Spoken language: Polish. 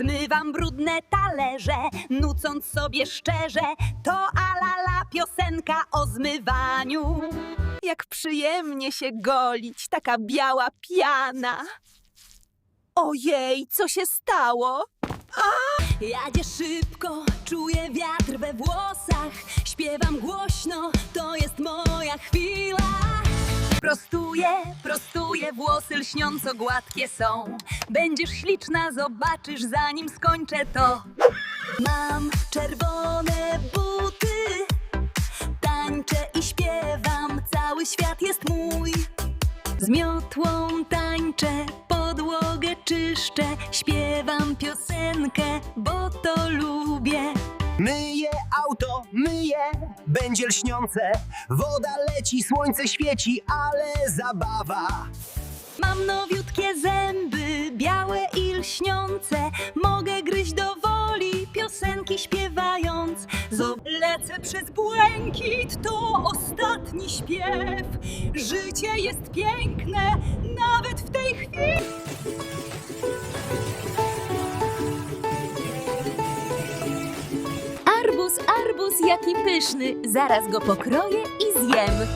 Zmywam brudne talerze, nucąc sobie szczerze, to alala piosenka o zmywaniu. Jak przyjemnie się golić, taka biała piana. Ojej, co się stało? Jadzie szybko, czuję wiatr we włosach, śpiewam głośno, to jest moja chwila. Prostuję, prostuję, włosy lśniąco gładkie są. Będziesz śliczna, zobaczysz zanim skończę to. Mam czerwone buty, tańczę i śpiewam, cały świat jest mój. Z miotłą tańczę, podłogę czyszczę, śpiewam piosenkę, bo to lubię. Myję auto, myję, będzie lśniące. Woda leci, słońce świeci, ale zabawa. Mam nowiutkie zęby, białe i lśniące. Mogę gryźć do woli, piosenki śpiewając. Zob- Lecę przez błękit, to ostatni śpiew. Życie jest piękne, nawet w tej chwili. Jaki pyszny, zaraz go pokroję i zjem.